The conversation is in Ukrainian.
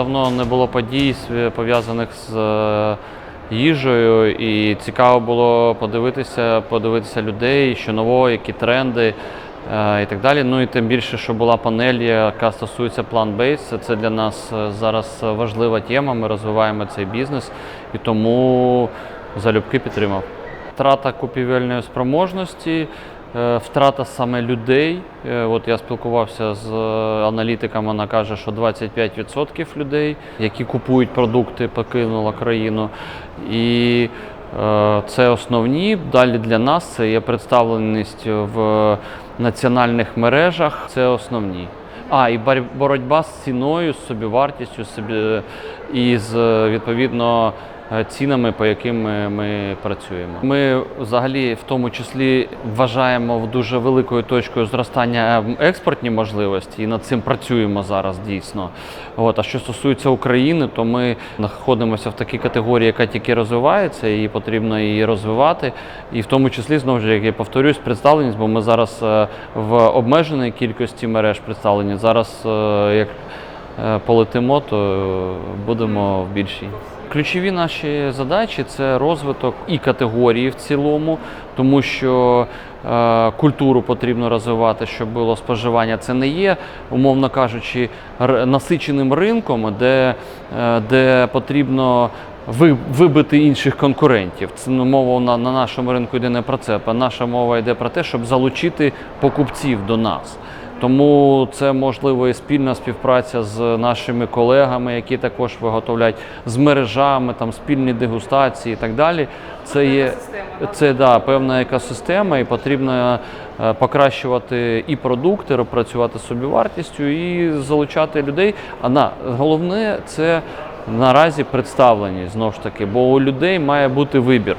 давно не було подій пов'язаних з е, їжею, і цікаво було подивитися, подивитися людей, що нового, які тренди е, і так далі. Ну і тим більше, що була панель, яка стосується plant-based. Це для нас е, зараз важлива тема. Ми розвиваємо цей бізнес і тому залюбки підтримав. Втрата купівельної спроможності, втрата саме людей. Е, От я спілкувався з е, аналітиками, вона каже, що 25% людей, які купують продукти, покинуло країну. І е, це основні. Далі для нас це є представленість в національних мережах. Це основні. А, і боротьба з ціною, з собівартістю, собі, і з е, відповідно е, цінами, по яким ми, ми працюємо. Ми взагалі в тому числі вважаємо дуже великою точкою зростання е, експортні можливості, і над цим працюємо зараз дійсно. От, а що стосується України, то ми знаходимося в такій категорії, яка тільки розвивається, і потрібно її розвивати. І в тому числі, знову ж як я повторюсь, представленість, бо ми зараз е, в обмеженій кількості мереж представлені. Зараз, е, як е, полетимо, то е, будемо в більшій. Ключові наші задачі це розвиток і категорії в цілому, тому що е, культуру потрібно розвивати, щоб було споживання. Це не є, умовно кажучи, насиченим ринком, де, е, де потрібно ви- вибити інших конкурентів. Це ну, мова на, на нашому ринку йде не про це, а наша мова йде про те, щоб залучити покупців до нас. Тому це можливо і спільна співпраця з нашими колегами, які також виготовляють з мережами, там спільні дегустації і так далі. Це є це да, певна екосистема, і потрібно е, покращувати і продукти, працювати з собівартістю і залучати людей. А на головне це наразі представленість знову ж таки, бо у людей має бути вибір.